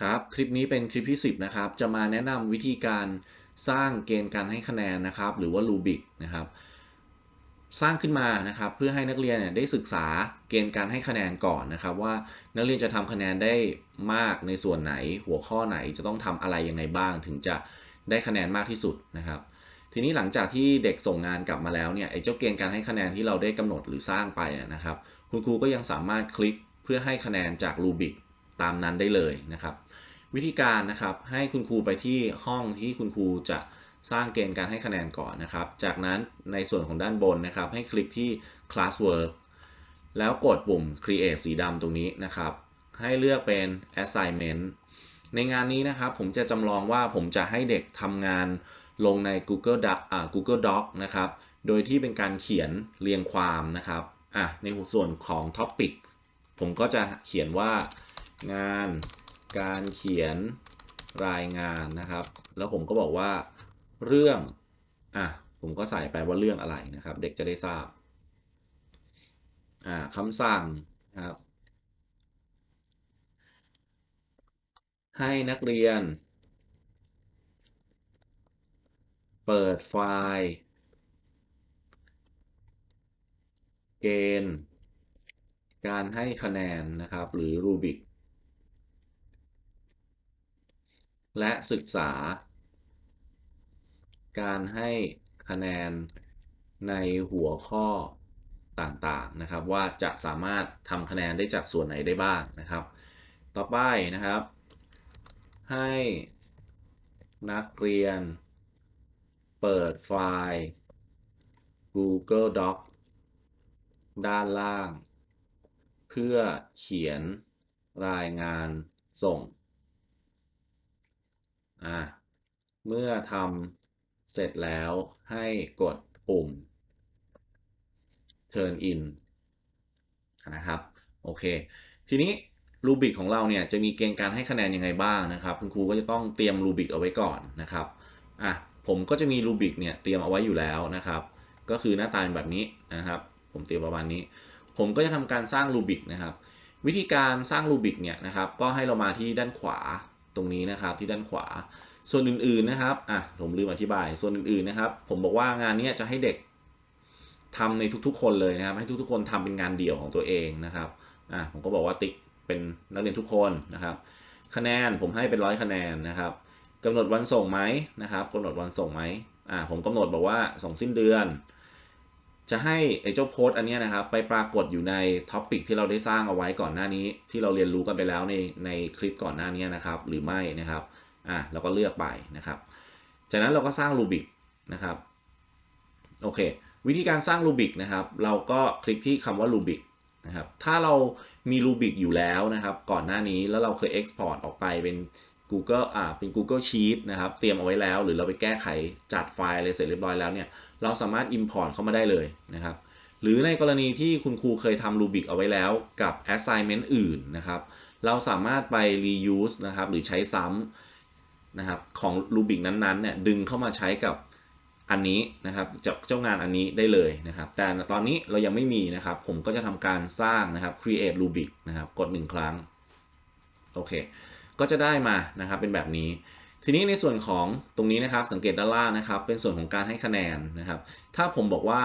ครับ คลิปนี้เป็นคลิปที่ 10 นะครับ จะมาแนะนำวิธีการสร้างเกณฑ์การให้คะแนนนะครับ หรือว่ารูบิกนะครับ สร้างขึ้นมานะครับ เพื่อให้นักเรียนเนี่ยได้ศึกษาเกณฑ์การให้คะแนนก่อนนะครับ ว่านักเรียนจะทำคะแนนได้มากในส่วนไหน หัวข้อไหนจะต้องทำอะไรยังไงบ้าง ถึงจะได้คะแนนมากที่สุดนะครับ ทีนี้หลังจากที่เด็กส่งงานกลับมาแล้วเนี่ยไอ้เจ้าเกณฑ์การให้คะแนนที่เราได้กำหนดหรือสร้างไปนะครับ คุณครูก็ยังสามารถคลิกเพื่อให้คะแนนจากรูบิกตามนั้นได้เลยนะครับ วิธีการนะครับให้คุณครูไปที่ห้องที่คุณครูจะสร้างเกณฑ์การให้คะแนนก่อนนะครับ จากนั้นในส่วนของด้านบนนะครับ ให้คลิกที่ classwork แล้วกดปุ่ม create สีดำตรงนี้นะครับ ให้เลือกเป็น assignment ในงานนี้นะครับผมจะจำลองว่าผมจะให้เด็กทำงานลงใน Google Doc อ่า Google Doc นะครับ โดยที่เป็นการเขียนเรียงความนะครับอะในส่วนของ Topic ผมก็จะเขียนว่างาน การเขียนรายงานนะครับ แล้วผมก็บอกว่าเรื่องอะผมก็ใส่ไปว่าเรื่องอะไรนะครับ เด็กจะได้ทราบอ่าคำสั่งนะครับให้นักเรียน เปิดไฟล์เกณฑ์ การให้คะแนนนะครับ หรือรูบิก และศึกษา การให้คะแนนในหัวข้อต่างๆนะครับ ว่าจะสามารถทำคะแนนได้จากส่วนไหนได้บ้างนะครับ ต่อไปนะครับ ให้นักเรียนเปิดไฟล์ Google Doc ด้านล่าง เพื่อเขียนรายงานส่ง อ่าเมื่อทำเสร็จแล้วให้กดปุ่ม turn in นะครับ โอเค ทีนี้รูบิกของเราเนี่ยจะมีเกณฑ์การให้คะแนนยังไงบ้างนะครับ คุณครูก็จะต้องเตรียมรูบิกเอาไว้ก่อนนะครับอะผมก็จะมีรูบิกเนี่ยเตรียมเอาไว้อยู่แล้วนะครับ ก็คือหน้าตาแบบนี้นะครับ ผมเตรียมประมาณนี้ ผมก็จะทำการสร้างรูบิกนะครับ วิธีการสร้างรูบิกเนี่ยนะครับ ก็ให้เรามาที่ด้านขวา ตรงนี้นะครับที่ด้านขวา ส่วนอื่นๆนะครับอะผมลืมอธิบาย ส่วนอื่นๆนะครับ ผมบอกว่างานนี้จะให้เด็กทำในทุกๆ คนเลยนะครับ ให้ทุกๆ คนทำเป็นงานเดี่ยวของตัวเองนะครับอะผมก็บอกว่าติ๊กเป็นนักเรียนทุกคนนะครับ คะแนนผมให้เป็นร้อยคะแนนนะครับกำหนดวันส่งไหมนะครับกำหนดวันส่งไหมอ่าผมกำหนดบอกว่าส่งสิ้นเดือน จะให้ไอ้เจ้าโพสต์อันนี้นะครับไปปรากฏอยู่ในท็อปิกที่เราได้สร้างเอาไว้ก่อนหน้านี้ ที่เราเรียนรู้กันไปแล้วในในคลิปก่อนหน้านี้นะครับ หรือไม่นะครับอ่าเราก็เลือกไปนะครับ จากนั้นเราก็สร้างรูบิกนะครับโอเค วิธีการสร้างรูบิกนะครับ เราก็คลิกที่คำว่ารูบิกนะครับถ้าเรามีรูบิกอยู่แล้วนะครับ ก่อนหน้านี้แล้วเราเคย Export ออกไปเป็น Google อ่าเป็น Google Sheet นะครับ เตรียมเอาไว้แล้ว หรือเราไปแก้ไขจัดไฟล์อะไรเสร็จเรียบร้อยแล้วเนี่ย เราสามารถ Import เข้ามาได้เลยนะครับ หรือในกรณีที่คุณครูเคยทำรูบิกเอาไว้แล้วกับ assignment อื่นนะครับ เราสามารถไป reuse นะครับ หรือใช้ซ้ำนะครับของรูบิกนั้นๆเนี่ยดึงเข้ามาใช้กับอันนี้นะครับจากเจ้างานอันนี้ได้เลยนะครับ แต่ตอนนี้เรายังไม่มีนะครับ ผมก็จะทำการสร้างนะครับ create rubic นะครับ กด 1 ครั้ง โอเค ก็จะได้มานะครับเป็นแบบนี้ ทีนี้ในส่วนของตรงนี้นะครับสังเกตด้านล่างนะครับ เป็นส่วนของการให้คะแนนนะครับ ถ้าผมบอกว่า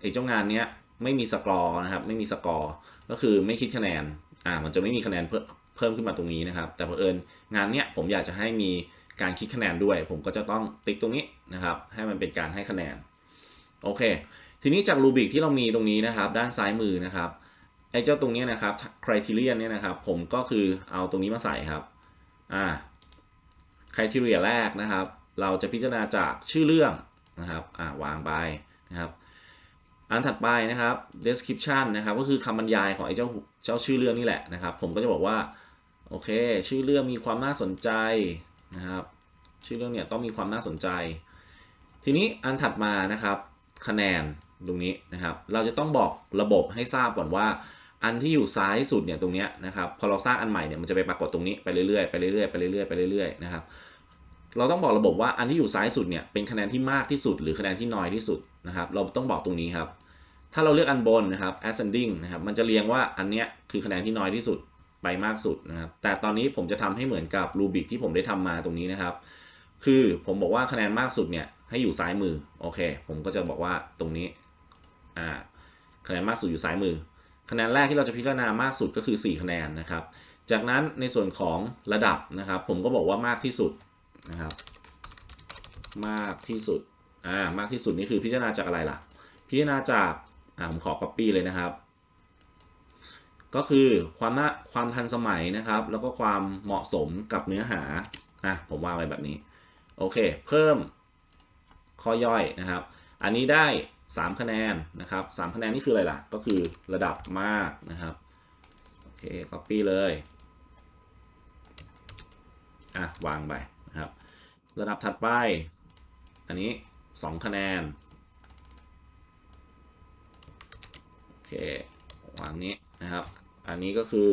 ไอ้เจ้างานเนี้ยไม่มีสกอร์นะครับไม่มีสกอร์ก็คือไม่คิดคะแนนอ่ามันจะไม่มีคะแนนเพิ่มเพิ่มขึ้นมาตรงนี้นะครับ แต่เผอิญงานเนี้ยผมอยากจะให้มีการคิดคะแนนด้วย ผมก็จะต้องติ๊กตรงนี้นะครับ ให้มันเป็นการให้คะแนนโอเค ทีนี้จากรูบิกที่เรามีตรงนี้นะครับ ด้านซ้ายมือนะครับไอ้เจ้าตรงนี้นะครับ criterion เนี่ยนะครับ ผมก็คือเอาตรงนี้มาใส่ครับ อ่า criteria แรกนะครับ เราจะพิจารณาจากชื่อเรื่องนะครับอ่าวางไปนะครับ อันถัดไปนะครับ description นะครับก็คือคำบรรยายของไอ้เจ้าเจ้าชื่อเรื่องนี่แหละนะครับ ผมก็จะบอกว่าโอเค ชื่อเรื่องมีความน่าสนใจนะครับ ชื่อเรื่องเนี่ยต้องมีความน่าสนใจ ทีนี้อันถัดมานะครับ คะแนนตรงนี้นะครับ เราจะต้องบอกระบบให้ทราบก่อนว่า อันที่อยู่ซ้ายสุดเนี่ยตรงนี้นะครับพอเราสร้างอันใหม่เนี่ยมันจะไปปรากฏตรงนี้ไปเรื่อยๆไปเรื่อยๆไปเรื่อยๆไปเรื่อยๆนะครับเราต้องบอกระบบว่าอันที่อยู่ซ้ายสุดเนี่ยเป็นคะแนนที่มากที่สุด หรือคะแนนที่น้อยที่สุดนะครับ เราต้องบอกตรงนี้ครับ ถ้าเราเลือกอันบนนะครับ ascending นะครับมันจะเรียงว่าอันเนี้ยคือคะแนนที่น้อยที่สุดไปมากสุดนะครับ แต่ตอนนี้ผมจะทำให้เหมือนกับรูบิกที่ผมได้ทำมาตรงนี้นะครับ คือผมบอกว่าคะแนนมากสุดเนี่ยให้อยู่ซ้ายมือโอเค ผมก็จะบอกว่าตรงนี้อ่าคะแนนมากสุดอยู่ซ้ายมือ คะแนนแรกที่เราจะพิจารณามากสุดก็คือ 4 คะแนนนะครับ จากนั้นในส่วนของระดับนะครับ ผมก็บอกว่ามากที่สุดนะครับ มากที่สุดอ่ามากที่สุดนี่คือพิจารณาจากอะไรล่ะ พิจารณาจากอ่าผมขอ copy เลยนะครับ ก็คือความน่าความทันสมัยนะครับ แล้วก็ความเหมาะสมกับเนื้อหาอะผมวางไว้แบบนี้โอเค เพิ่มข้อย่อยนะครับ อันนี้ได้ 3 คะแนนนะครับ3คะแนนนี่คืออะไรล่ะ ก็คือระดับมากนะครับโอเค copy เลยอะวางไปนะครับ ระดับถัดไป อันนี้ 2 คะแนนโอเควางนี้นะครับ อันนี้ก็คือ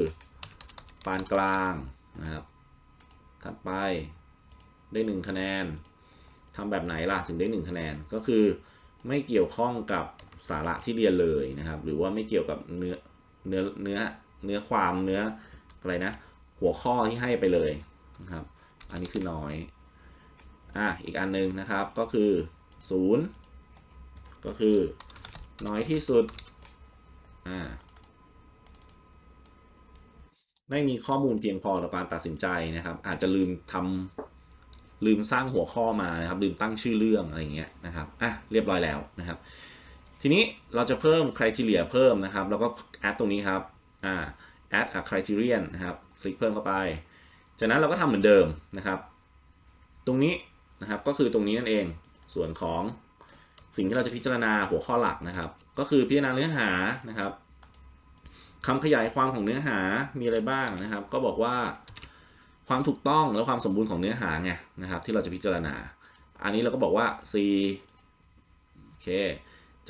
ปานกลางนะครับถัดไปได้ 1 คะแนนทำแบบไหนล่ะถึงได้ 1 คะแนนก็คือ ไม่เกี่ยวข้องกับสาระที่เรียนเลยนะครับ หรือว่าไม่เกี่ยวกับเนื้อเนื้อเนื้อเนื้อความเนื้ออะไรนะ หัวข้อที่ให้ไปเลยนะครับ อันนี้คือน้อยอะอีกอันหนึงนะครับก็คือ 0 ก็คือ น้อยที่สุดอ่าไม่มีข้อมูลเพียงพอต่อการตัดสินใจนะครับ อาจจะลืมทำ ลืมสร้างหัวข้อมานะครับ ลืมตั้งชื่อเรื่องอะไรเงี้ยนะครับอะเรียบร้อยแล้วนะครับ ทีนี้เราจะเพิ่ม criteria เพิ่มนะครับ แล้วก็ add ตรงนี้ครับอ่า add a criterion นะครับ คลิกเพิ่มเข้าไป จากนั้นเราก็ทำเหมือนเดิมนะครับ ตรงนี้นะครับก็คือตรงนี้นั่นเอง ส่วนของสิ่งที่เราจะพิจารณาหัวข้อหลักนะครับ ก็คือพิจารณาเนื้อหานะครับคำขยายความของเนื้อหามีอะไรบ้างนะครับ ก็บอกว่า ความถูกต้องและความสมบูรณ์ของเนื้อหาไงนะครับ ที่เราจะพิจารณา อันนี้เราก็บอกว่า C โอเค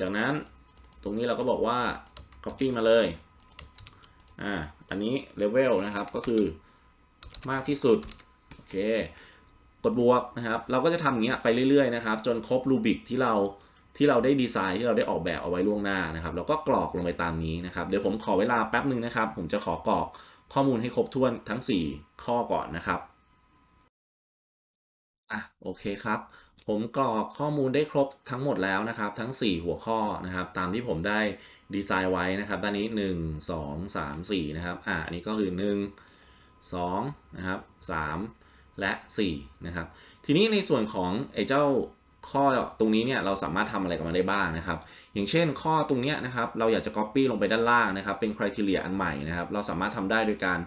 จากนั้นตรงนี้เราก็บอกว่า copy มาเลย อ่า อันนี้ level นะครับ ก็คือมากที่สุด โอเค กดบวกนะครับ เราก็จะทำอย่างเงี้ยไปเรื่อยๆนะครับ จนครบรูบิกที่เราที่เราได้ดีไซน์ที่เราได้ออกแบบเอาไว้ล่วงหน้านะครับ แล้วก็กรอกลงไปตามนี้นะครับ เดี๋ยวผมขอเวลาแป๊บหนึ่งนะครับ ผมจะขอกรอก ข้อมูลให้ครบถ้วนทั้ง 4 ข้อก่อนนะครับอะโอเคครับ ผมกรอกข้อมูลได้ครบทั้งหมดแล้วนะครับ ทั้ง 4 หัวข้อนะครับ ตามที่ผมได้ดีไซน์ไว้นะครับ ด้านนี้ 1 2 3 4 นะครับอะอันนี้ก็คือ 1 2 นะครับ 3 และ 4 นะครับ ทีนี้ในส่วนของไอ้เจ้า ข้อตรงนี้เนี่ยเราสามารถทำอะไรกับมันได้บ้างนะครับ อย่างเช่น ข้อตรงนี้นะครับเราอยากจะ Copy ลงไปด้านล่างนะครับ เป็น Criteria อันใหม่นะครับ เราสามารถทำได้โดยการ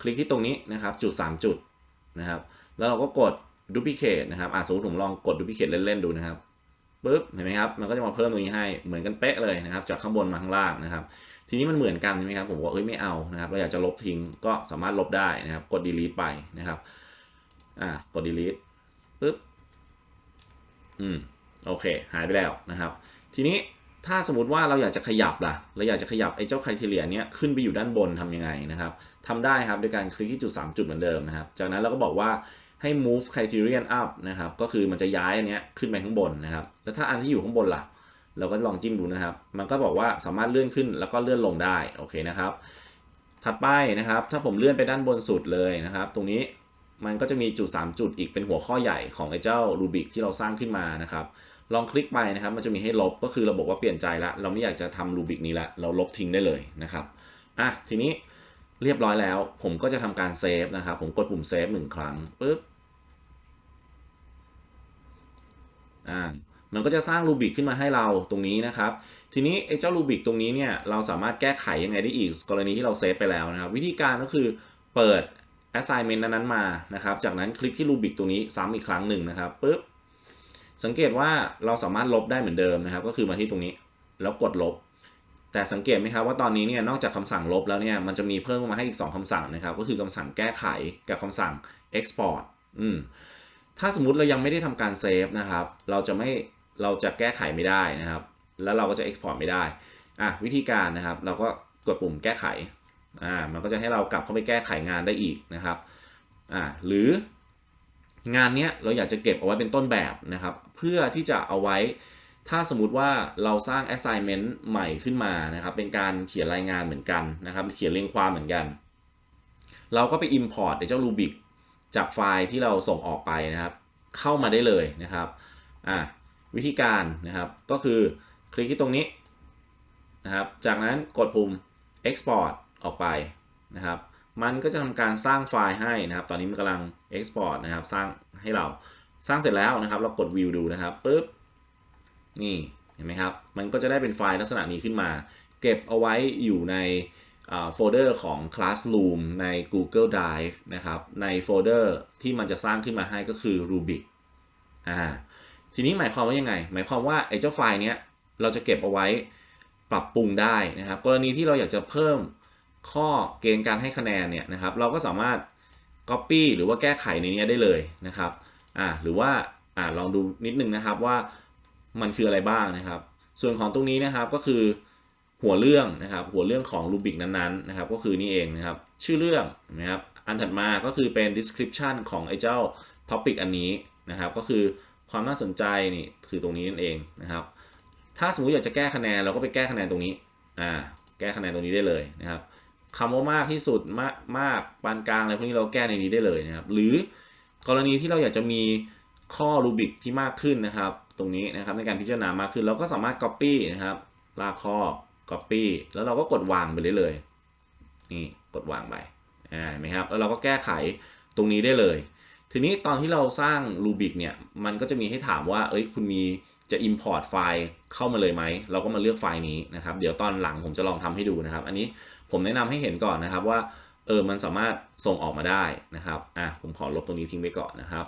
คลิกที่ตรงนี้นะครับ จุด 3 จุดนะครับ แล้วเราก็กด Duplicate นะครับอะสมมติผมลองกด Duplicate เล่นๆดูนะครับปึ๊บเห็นไหมครับมันก็จะมาเพิ่มตรงนี้ให้เหมือนกันเป๊ะเลยนะครับ จากข้างบนมาข้างล่างนะครับ ทีนี้มันเหมือนกันใช่ไหมครับผมบอกเอ้ยไม่เอานะครับ เราอยากจะลบทิ้งก็สามารถลบได้นะครับ กด Delete ไปนะครับอ่ากด Delete ปึ๊บ อืมโอเค หายไปแล้วนะครับ ทีนี้ถ้าสมมติว่าเราอยากจะขยับล่ะ เราอยากจะขยับไอ้เจ้า criteria เนี้ยขึ้นไปอยู่ด้านบนทำยังไงนะครับทำได้ครับโดยการคลิกที่จุด 3 จุดเหมือนเดิมนะครับ จากนั้นเราก็บอกว่าให้ move criterion up นะครับ ก็คือมันจะย้ายอันเนี้ยขึ้นไปข้างบนนะครับ แล้วถ้าอันที่อยู่ข้างบนล่ะ เราก็ลองจิ้มดูนะครับ มันก็บอกว่าสามารถเลื่อนขึ้นแล้วก็เลื่อนลงได้ โอเคนะครับ ถัดไปนะครับ ถ้าผมเลื่อนไปด้านบนสุดเลยนะครับ ตรงนี้ มันก็จะมีจุด 3 จุดอีกเป็นหัวข้อใหญ่ของไอ้เจ้ารูบิกที่เราสร้างขึ้นมานะครับ ลองคลิกไปนะครับ มันจะมีให้ลบก็คือเราบอกว่าเปลี่ยนใจล้วเราไม่อยากจะทำรูบิกนี้ละเราลบทิ้งได้เลยนะครับอะทีนี้เรียบร้อยแล้ว ผมก็จะทำการเซฟนะครับ ผมกดปุ่มเซฟหนึ่งครั้งปุ๊บอ่ามันก็จะสร้างรูบิกขึ้นมาให้เราตรงนี้นะครับ ทีนี้ไอ้เจ้ารูบิกตรงนี้เนี่ยเราสามารถแก้ไขยังไงได้อีก กรณีที่เราเซฟไปแล้วนะครับ วิธีการก็คือเปิด assignment นั้นๆมานะครับ จากนั้นคลิกที่รูบิกตรงนี้ซ้ำอีกครั้งหนึ่งนะครับปุ๊บสังเกตว่าเราสามารถลบได้เหมือนเดิมนะครับ ก็คือมาที่ตรงนี้แล้วกดลบ แต่สังเกตไหมครับว่าตอนนี้เนี่ยนอกจากคำสั่งลบแล้วเนี่ยมันจะมีเพิ่มมาให้อีก 2คำสั่งนะครับ ก็คือคำสั่งแก้ไขกับคำสั่ง export อืมถ้าสมมติเรายังไม่ได้ทำการเซฟนะครับ เราจะไม่เราจะแก้ไขไม่ได้นะครับ แล้วเราก็จะ export ไม่ได้อะวิธีการนะครับ เราก็กดปุ่มแก้ไข อ่ามันก็จะให้เรากลับเข้าไปแก้ไขงานได้อีกนะครับอ่าหรืองานนี้เราอยากจะเก็บเอาไว้เป็นต้นแบบนะครับ เพื่อที่จะเอาไว้ถ้าสมมติว่าเราสร้าง assignment ใหม่ขึ้นมานะครับ เป็นการเขียนรายงานเหมือนกันนะครับ เขียนเรียงความเหมือนกัน เราก็ไป import ไอ้เจ้า Rubik จากไฟล์ที่เราส่งออกไปนะครับ เข้ามาได้เลยนะครับอะวิธีการนะครับก็คือคลิกที่ตรงนี้นะครับ จากนั้นกดปุ่ม export ออกไปนะครับ มันก็จะทำการสร้างไฟล์ให้นะครับ ตอนนี้มันกำลัง export นะครับ สร้างให้เราสร้างเสร็จแล้วนะครับ เรากด view ดูนะครับปุ๊บนี่เห็นไหมครับ มันก็จะได้เป็นไฟล์ลักษณะนี้ขึ้นมา เก็บเอาไว้อยู่ในโฟลเดอร์ของ Classroom ใน Google Drive นะครับ ในโฟลเดอร์ที่มันจะสร้างขึ้นมาให้ก็คือ Rubik อ่าทีนี้หมายความว่ายังไง หมายความว่าไอ้เจ้าไฟล์เนี้ยเราจะเก็บเอาไว้ปรับปรุงได้นะครับ กรณีที่เราอยากจะเพิ่ม ข้อเกณฑ์การให้คะแนนเนี่ยนะครับ เราก็สามารถ Copy หรือว่าแก้ไขในนี้ได้เลยนะครับอ่าหรือว่าอ่าลองดูนิดนึงนะครับว่ามันคืออะไรบ้างนะครับ ส่วนของตรงนี้นะครับก็คือหัวเรื่องนะครับ หัวเรื่องของรูบิกนั้นๆนะครับ ก็คือนี่เองนะครับ ชื่อเรื่องนะครับอันถัดมาก็คือเป็น description ของไอ้เจ้า topic อันนี้นะครับ ก็คือความน่าสนใจนี่คือตรงนี้นั่นเองนะครับ ถ้าสมมติอยากจะแก้คะแนนเราก็ไปแก้คะแนนตรงนี้อ่าแก้คะแนนตรงนี้ได้เลยนะครับ คำว่ามากที่สุดมากมากปานกลางอะไรพวกนี้เราแก้ในนี้ได้เลยนะครับ หรือกรณีที่เราอยากจะมีข้อรูบิกที่มากขึ้นนะครับ ตรงนี้นะครับในการพิจารณามากขึ้น เราก็สามารถ Copy นะครับ ลากข้อ Copy แล้วเราก็กดวางไปเลยเลยนี่กดวางไปอ่าเห็นไหมครับแล้วเราก็แก้ไขตรงนี้ได้เลย ทีนี้ตอนที่เราสร้างรูบิกเนี่ยมันก็จะมีให้ถามว่าเอ้ยคุณมีจะ import ไฟล์เข้ามาเลยไหม เราก็มาเลือกไฟล์นี้นะครับ เดี๋ยวตอนหลังผมจะลองทำให้ดูนะครับ อันนี้ ผมแนะนำให้เห็นก่อนนะครับว่าเออมันสามารถส่งออกมาได้นะครับอะผมขอลบตรงนี้ทิ้งไปก่อนนะครับ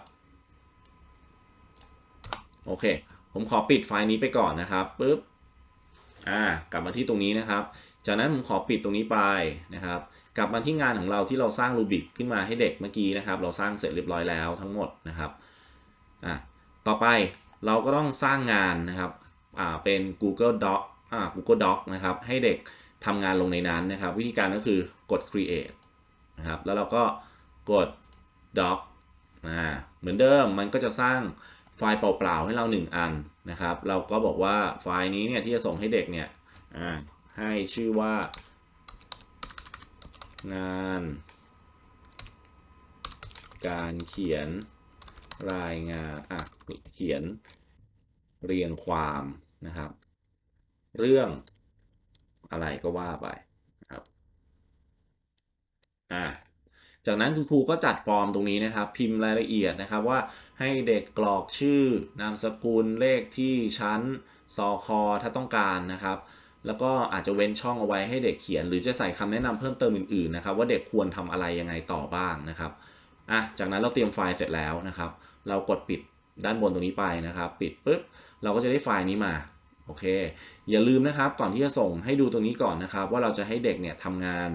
โอเค ผมขอปิดไฟล์นี้ไปก่อนนะครับปุ๊บอ่ากลับมาที่ตรงนี้นะครับ จากนั้นผมขอปิดตรงนี้ไปนะครับ กลับมาที่งานของเราที่เราสร้างรูบิกขึ้นมาให้เด็กเมื่อกี้นะครับ เราสร้างเสร็จเรียบร้อยแล้วทั้งหมดนะครับอะต่อไปเราก็ต้องสร้างงานนะครับอ่าเป็น Google Doc อ่า Google Doc นะครับให้เด็ก ทำงานลงในนั้นนะครับ วิธีการก็คือกด create นะครับ แล้วเราก็กด doc อ่าเหมือนเดิมมันก็จะสร้างไฟล์เปล่าๆให้เรา 1 อันนะครับ เราก็บอกว่าไฟล์นี้เนี่ยที่จะส่งให้เด็กเนี่ยให้ชื่อว่า งาน การเขียนรายงานอะเขียนเรียงความนะครับ เรื่อง อะไรก็ว่าไปครับอ่าจากนั้นคุณครูก็จัดฟอร์มตรงนี้นะครับ พิมพ์รายละเอียดนะครับว่าให้เด็กกรอกชื่อนามสกุลเลขที่ชั้นซอคอถ้าต้องการนะครับ แล้วก็อาจจะเว้นช่องเอาไว้ให้เด็กเขียน หรือจะใส่คำแนะนำเพิ่มเติมอื่นๆนะครับว่าเด็กควรทำอะไรยังไงต่อบ้างนะครับอะจากนั้นเราเตรียมไฟล์เสร็จแล้วนะครับ เรากดปิดด้านบนตรงนี้ไปนะครับ ปิดปุ๊บเราก็จะได้ไฟล์นี้มา โอเค อย่าลืมนะครับก่อนที่จะส่งให้ดูตรงนี้ก่อนนะครับ ว่าเราจะให้เด็กเนี่ยทำงาน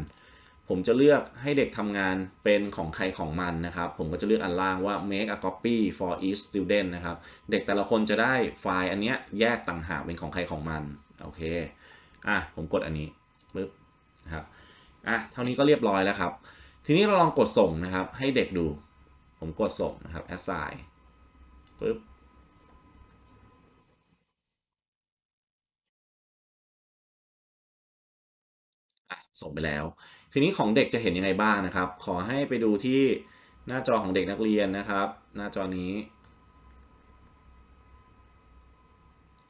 ผมจะเลือกให้เด็กทำงานเป็นของใครของมันนะครับ ผมก็จะเลือกอันล่างว่า make a copy for each student นะครับ เด็กแต่ละคนจะได้ไฟล์อันเนี้ยแยกต่างหากเป็นของใครของมัน โอเค อะ ผมกดอันนี้ปึ๊บนะครับ อะ เท่านี้ก็เรียบร้อยแล้วครับ ทีนี้เราลองกดส่งนะครับ ให้เด็กดู ผมกดส่งนะครับ assign ปึ๊บ ส่งไปแล้ว ทีนี้ของเด็กจะเห็นยังไงบ้างนะครับ ขอให้ไปดูที่หน้าจอของเด็กนักเรียนนะครับ หน้าจอนี้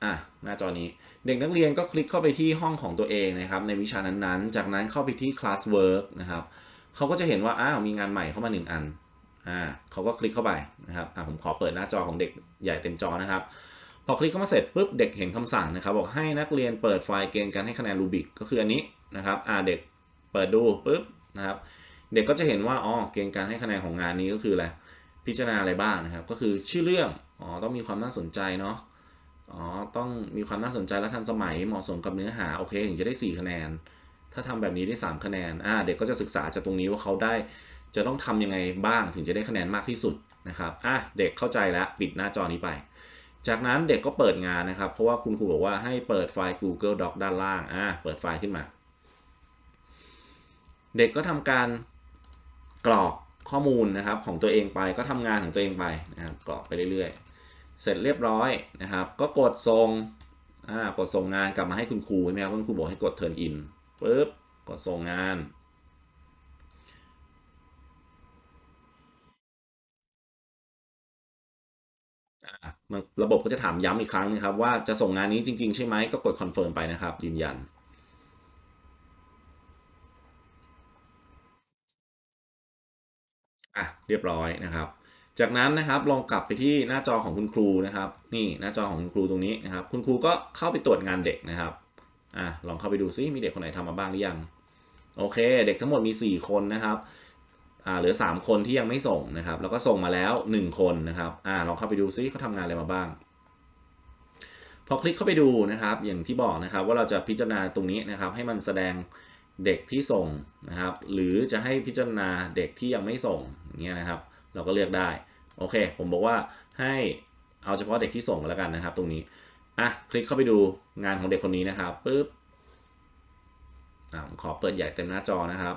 อะหน้าจอนี้เด็กนักเรียนก็คลิกเข้าไปที่ห้องของตัวเองนะครับ ในวิชานั้นๆ จากนั้นเข้าไปที่ classwork นะครับเขาก็จะเห็นว่าอ้าวมีงานใหม่เข้ามา 1 อันอ่าเขาก็คลิกเข้าไปนะครับอ่าผมขอเปิดหน้าจอของเด็กใหญ่เต็มจอนะครับ พอคลิกเข้ามาเสร็จปุ๊บเด็กเห็นคำสั่งนะครับ บอกให้นักเรียนเปิดไฟล์เกณฑ์การให้คะแนนรูบิกก็คืออันนี้นะครับอ่าเด็กเปิดดูปุ๊บนะครับเด็กก็จะเห็นว่าอ๋อเกณฑ์การให้คะแนนของงานนี้ก็คืออะไรพิจารณาอะไรบ้างนะครับ ก็คือชื่อเรื่องอ๋อต้องมีความน่าสนใจเนาะอ๋อต้องมีความน่าสนใจและทันสมัยเหมาะสมกับเนื้อหาโอเคถึงจะได้ 4 คะแนน ถ้าทำแบบนี้ได้ 3 คะแนนอ่าเด็กก็จะศึกษาจากตรงนี้ว่าเขาได้จะต้องทำยังไงบ้างถึงจะได้คะแนนมากที่สุดนะครับอะเด็กเข้าใจแล้วปิดหน้าจอนี้ไป จากนั้นเด็กก็เปิดงานนะครับ เพราะว่าคุณครูบอกว่าให้เปิดไฟล์ Google Doc ด้านล่างอ่าเปิดไฟล์ขึ้นมา เด็กก็ทำการกรอกข้อมูลนะครับของตัวเองไปก็ทำงานของตัวเองไปนะครับกรอกไปเรื่อยๆ เสร็จเรียบร้อยนะครับ ก็กดส่งอ่ากดส่งงานกลับมาให้คุณครูใช่ไหมครับคุณครูบอกให้กด turn in ปุ๊บกดส่งงาน อะมัน ระบบก็จะถามย้ำอีกครั้งนะครับ ว่าจะส่งงานนี้จริง ๆ ใช่ไหมก็กดคอนเฟิร์มไปนะครับ ยืนยัน อะเรียบร้อยนะครับ จากนั้นนะครับลองกลับไปที่หน้าจอของคุณครูนะครับ นี่หน้าจอของคุณครูตรงนี้นะครับ คุณครูก็เข้าไปตรวจงานเด็กนะครับอะลองเข้าไปดูซิมีเด็กคนไหนทำมาบ้างหรือยังโอเค เด็กทั้งหมดมี 4 คนนะครับ อ่าเหลือ 3 คนที่ยังไม่ส่งนะครับ แล้วก็ส่งมาแล้ว 1 คนนะครับอ่าลองเข้าไปดูซิเขาทำงานอะไรมาบ้าง พอคลิกเข้าไปดูนะครับ อย่างที่บอกนะครับ ว่าเราจะพิจารณาตรงนี้นะครับ ให้มันแสดงเด็กที่ส่งนะครับ หรือจะให้พิจารณาเด็กที่ยังไม่ส่งอย่างเงี้ยนะครับ เราก็เลือกได้โอเค ผมบอกว่าให้เอาเฉพาะเด็กที่ส่งแล้วกันนะครับ ตรงนี้อะคลิกเข้าไปดูงานของเด็กคนนี้นะครับปึ๊บอ่าขอเปิดใหญ่เต็มหน้าจอนะครับ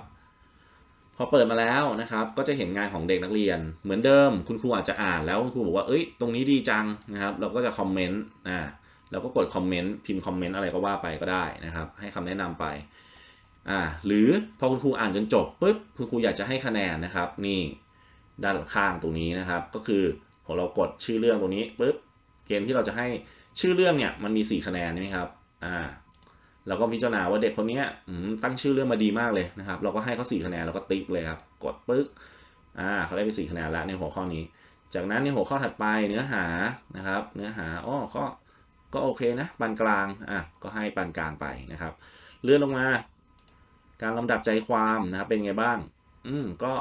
พอเปิดมาแล้วนะครับ ก็จะเห็นงานของเด็กนักเรียน เหมือนเดิม คุณครูอาจจะอ่านแล้วคุณครูบอกว่าเอ้ยตรงนี้ดีจังนะครับ เราก็จะคอมเมนต์อ่าเราก็กดคอมเมนต์พิมพ์คอมเมนต์อะไรก็ว่าไปก็ได้นะครับ ให้คำแนะนำไปอ่าหรือพอคุณครูอ่านจนจบปุ๊บคุณครูอยากจะให้คะแนนนะครับ นี่ด้านข้างตรงนี้นะครับ ก็คือพอเรากดชื่อเรื่องตรงนี้ปุ๊บเกณฑ์ที่เราจะให้ชื่อเรื่องเนี่ยมันมี 4 คะแนนใช่ไหมครับอ่า เราก็พิจารณาว่าเด็กคนนี้ตั้งชื่อเรื่องมาดีมากเลยนะครับ เราก็ให้เขา4คะแนนเราก็ติ๊กเลยครับ กดปึ๊กอ่าเขาได้ไป4คะแนนแล้วในหัวข้อนี้ จากนั้นในหัวข้อถัดไปเนื้อหานะครับ เนื้อหาอ๋อข้อก็โอเคนะปานกลางอะก็ให้ปานกลางไปนะครับ เลื่อนลงมา การลำดับใจความนะครับเป็นไงบ้าง อืมก็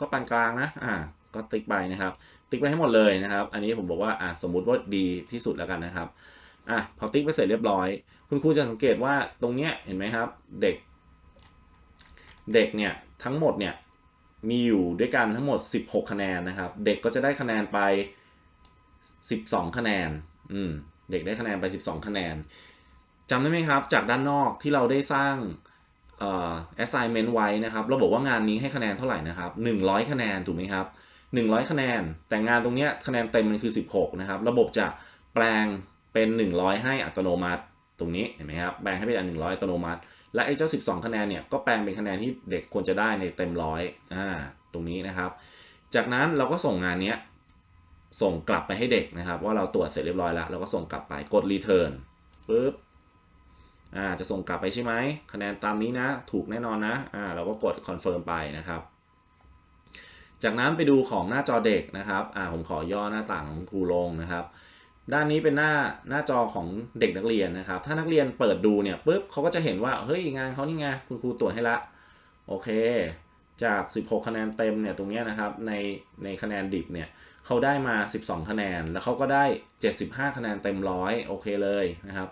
ก็ปานกลางนะอ่าก็ติ๊กไปนะครับ ติ๊กไปให้หมดเลยนะครับ อันนี้ผมบอกว่าอะสมมุติว่าดีที่สุดแล้วกันนะครับ อะพอติ๊กไปเสร็จเรียบร้อย คุณครูจะสังเกตว่าตรงเนี้ยเห็นไหมครับ เด็ก เด็กเนี่ยทั้งหมดเนี่ยมีอยู่ด้วยกันทั้งหมด 16 คะแนนนะครับ เด็กก็จะได้คะแนนไป 12 คะแนนอืมเด็กได้คะแนนไป 12 คะแนนจำได้ไหมครับ จากด้านนอกที่เราได้สร้างเอ่อ assignment ไว้นะครับเราบอกว่างานนี้ให้คะแนนเท่าไหร่นะครับ 100 คะแนนถูกไหมครับ 100 คะแนน แต่งานตรงเนี้ยคะแนนเต็มมันคือ 16 นะครับ ระบบจะแปลง เป็น 100 ให้อัตโนมัติ ตรงนี้เห็นไหมครับแปลงให้เป็นอัน100อัตโนมัติ และไอ้เจ้า 12 คะแนนเนี่ยก็แปลงเป็นคะแนนที่เด็กควรจะได้ในเต็มร้อยอ่าตรงนี้นะครับ จากนั้นเราก็ส่งงานเนี้ยส่งกลับไปให้เด็กนะครับ ว่าเราตรวจเสร็จเรียบร้อยแล้วเราก็ส่งกลับไปกด return ปึ๊บอ่าจะส่งกลับไปใช่ไหมคะแนนตามนี้นะถูกแน่นอนนะอ่าเราก็กด confirm ไปนะครับ จากนั้นไปดูของหน้าจอเด็กนะครับอ่าผมขอย่อหน้าต่างของครูลงนะครับ ด้านนี้เป็นหน้าหน้าจอของเด็กนักเรียนนะครับ ถ้านักเรียนเปิดดูเนี่ยปุ๊บเขาก็จะเห็นว่าเฮ้ยงานเขานี่ไงคุณครูตรวจให้ละโอเค จาก 16 คะแนนเต็มเนี่ยตรงนี้นะครับในในคะแนนดิบเนี่ยเขาได้มา 12 คะแนน แล้วเขาก็ได้ 75 คะแนนเต็มร้อยโอเคเลยนะครับ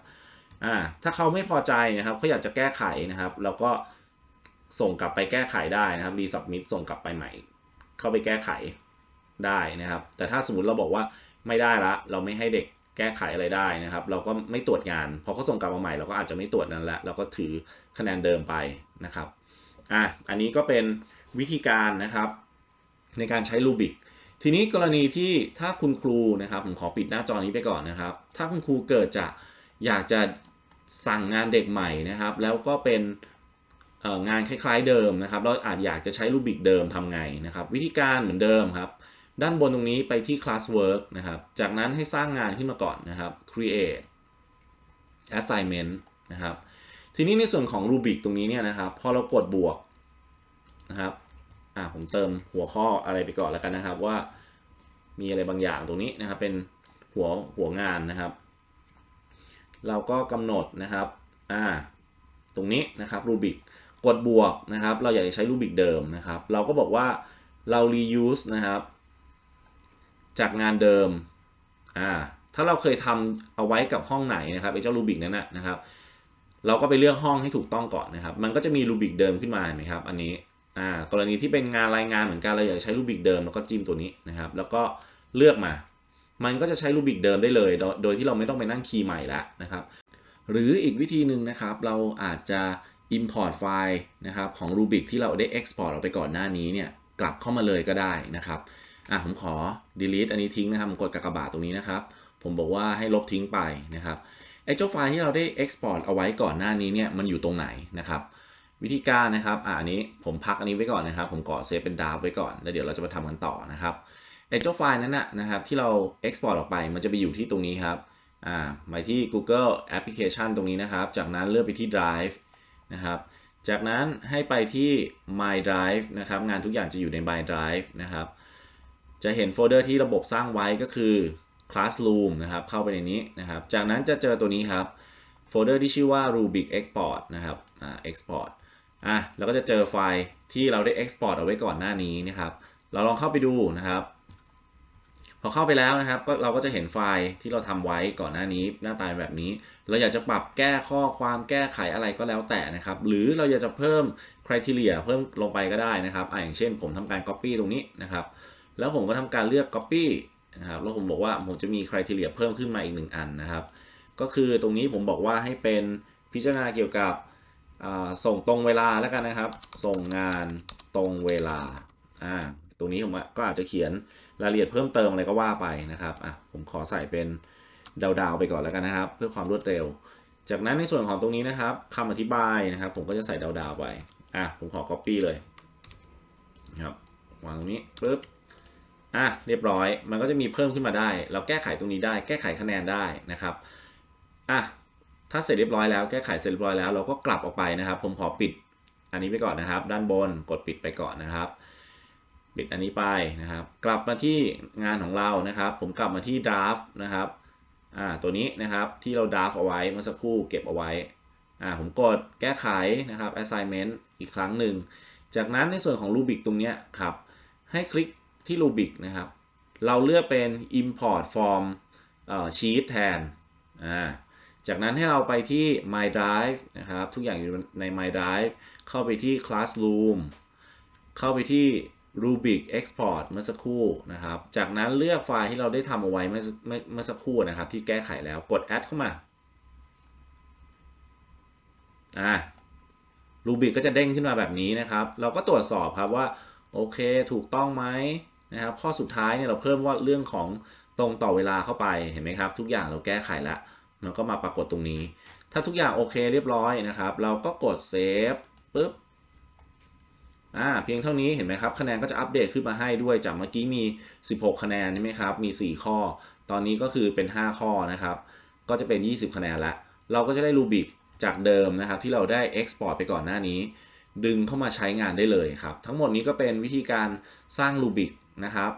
อ่าถ้าเขาไม่พอใจนะครับเขาอยากจะแก้ไขนะครับแล้วก็ส่งกลับไปแก้ไขได้นะครับรีสับมิดส่งกลับไปใหม่ เข้าไปแก้ไขได้นะครับ แต่ถ้าสมมติเราบอกว่า ไม่ได้ละ เราไม่ให้เด็กแก้ไขอะไรได้นะครับ เราก็ไม่ตรวจงานพอเขาส่งกลับมาใหม่เราก็อาจจะไม่ตรวจนั้นละเราก็ถือคะแนนเดิมไปนะครับอะอันนี้ก็เป็นวิธีการนะครับ ในการใช้รูบิกทีนี้กรณีที่ถ้าคุณครูนะครับผมขอปิดหน้าจอนี้ไปก่อนนะครับ ถ้าคุณครูเกิดจะอยากจะสั่งงานเด็กใหม่นะครับ แล้วก็เป็นงานคล้ายๆเดิมนะครับ เราอาจอยากจะใช้รูบิกเดิมทำไงนะครับ วิธีการเหมือนเดิมครับ ด้านบนตรงนี้ไปที่ classwork นะครับ จากนั้นให้สร้างงานขึ้นมาก่อนนะครับ create assignment นะครับ ทีนี้ในส่วนของรูบิกตรงนี้เนี่ยนะครับ พอเรากดบวกนะครับอ่าผมเติมหัวข้ออะไรไปก่อนแล้วกันนะครับว่ามีอะไรบางอย่างตรงนี้นะครับ เป็นหัวหัวงานนะครับ เราก็กำหนดนะครับอ่าตรงนี้นะครับรูบิกกดบวกนะครับ เราอยากจะใช้รูบิกเดิมนะครับ เราก็บอกว่าเรา reuse นะครับ จากงานเดิมอ่าถ้าเราเคยทำเอาไว้กับห้องไหนนะครับไอ้เจ้ารูบิกนั้นนะครับ เราก็ไปเลือกห้องให้ถูกต้องก่อนนะครับ มันก็จะมีรูบิกเดิมขึ้นมาเห็นไหมครับอันนี้อ่ากรณีที่เป็นงานรายงานเหมือนกันเราอยากใช้รูบิกเดิมแล้วก็จิ้มตัวนี้นะครับ แล้วก็เลือกมา มันก็จะใช้รูบิกเดิมได้เลย โดยที่เราไม่ต้องไปนั่งคีย์ใหม่แล้วนะครับ หรืออีกวิธีหนึ่งนะครับ เราอาจจะ import ไฟล์นะครับของ Rubik ที่เราได้ export ออกไปก่อนหน้านี้เนี่ยกลับเข้ามาเลยก็ได้นะครับ อะผมขอ delete อันนี้ทิ้งนะครับผมกดกากบาทตรงนี้นะครับ ผมบอกว่าให้ลบทิ้งไปนะครับไอ้เจ้าไฟล์ที่เราได้ export เอาไว้ก่อนหน้านี้เนี่ยมันอยู่ตรงไหนนะครับ วิธีการนะครับอ่าอันนี้ผมพักอันนี้ไว้ก่อนนะครับ ผมขอเซฟเป็นดาวไว้ก่อนแล้วเดี๋ยวเราจะมาทำกันต่อนะครับไอ้เจ้าไฟล์นั้นนะนะครับที่เรา export ออกไปมันจะไปอยู่ที่ตรงนี้ครับอ่าหมายที่ Google Application ตรงนี้นะครับ จากนั้นเลื่อนไปที่ Drive นะครับจากนั้นให้ไปที่ My Drive นะครับงานทุกอย่างจะอยู่ใน My Drive นะครับ จะเห็นโฟลเดอร์ที่ระบบสร้างไว้ก็คือ Classroom นะครับ เข้าไปในนี้นะครับ จากนั้นจะเจอตัวนี้ครับ โฟลเดอร์ที่ชื่อว่า Rubik Export นะครับ อ่า Export อะแล้วก็จะเจอไฟล์ที่เราได้ Export เอาไว้ก่อนหน้านี้นะครับ เราลองเข้าไปดูนะครับ พอเข้าไปแล้วนะครับ ก็เราก็จะเห็นไฟล์ที่เราทำไว้ก่อนหน้านี้ หน้าตาแบบนี้ เราอยากจะปรับแก้ข้อความแก้ไขอะไรก็แล้วแต่นะครับ หรือเราอยากจะเพิ่ม criteria เพิ่มลงไปก็ได้นะครับอ่าอย่างเช่น ผมทำการ copy ตรงนี้นะครับ แล้วผมก็ทำการเลือก copy นะครับ แล้วผมบอกว่าผมจะมี criteria เพิ่มขึ้นมาอีกหนึ่งอันนะครับ ก็คือตรงนี้ผมบอกว่าให้เป็นพิจารณาเกี่ยวกับส่งตรงเวลาแล้วกันนะครับ ส่งงานตรงเวลา อ่า ตรงนี้ผมก็อาจจะเขียนรายละเอียดเพิ่มเติมอะไรก็ว่าไปนะครับ อะ ผมขอใส่เป็นดาวๆไปก่อนแล้วกันนะครับ เพื่อความรวดเร็ว จากนั้นในส่วนของตรงนี้นะครับคำอธิบายนะครับ ผมก็จะใส่ดาวๆไป อะ ผมขอ copy เลยนะครับ วางตรงนี้ปึ๊บ อะเรียบร้อย มันก็จะมีเพิ่มขึ้นมาได้ เราแก้ไขตรงนี้ได้ แก้ไขคะแนนได้นะครับอะถ้าเสร็จเรียบร้อยแล้วแก้ไขเสร็จเรียบร้อยแล้วเราก็กลับออกไปนะครับ ผมขอปิดอันนี้ไปก่อนนะครับ ด้านบนกดปิดไปก่อนนะครับ ปิดอันนี้ไปนะครับ กลับมาที่งานของเรานะครับ ผมกลับมาที่ draft นะครับอ่าตัวนี้นะครับที่เรา draft เอาไว้เมื่อสักครู่เก็บเอาไว้อ่าผมกดแก้ไขนะครับ assignment อีกครั้งหนึ่งจากนั้นในส่วนของ Rubik ตรงเนี้ยครับให้คลิก ที่ Rubik นะครับ เราเลือกเป็น import from sheet แทน จากนั้นให้เราไปที่ My Drive นะครับ ทุกอย่างอยู่ใน My Drive เข้าไปที่ Classroom เข้าไปที่ Rubik Export เมื่อสักครู่นะครับ จากนั้นเลือกไฟล์ที่เราได้ทำเอาไว้เมื่อเมื่อเมื่อสักครู่นะครับ ที่แก้ไขแล้วกด add เข้ามา อ่า Rubik ก็จะเด้งขึ้นมาแบบนี้นะครับ เราก็ตรวจสอบครับว่า โอเค ถูกต้องไหม นะครับข้อสุดท้ายเนี่ยเราเพิ่มว่าเรื่องของตรงต่อเวลาเข้าไปเห็นไหมครับ ทุกอย่างเราแก้ไขแล้วมันก็มาปรากฏตรงนี้ ถ้าทุกอย่างโอเคเรียบร้อยนะครับ เราก็กดเซฟปุ๊บอ่าเพียงเท่านี้เห็นไหมครับคะแนนก็จะอัปเดตขึ้นมาให้ด้วยจากเมื่อกี้มี 16 คะแนนใช่ไหมครับมี 4 ข้อ ตอนนี้ก็คือเป็น 5 ข้อนะครับ ก็จะเป็น 20 คะแนนล้วเราก็จะได้รูบิกจากเดิมนะครับ ที่เราได้ Export ไปก่อนหน้านี้ ดึงเข้ามาใช้งานได้เลยครับ ทั้งหมดนี้ก็เป็นวิธีการสร้างรูบิก นะครับ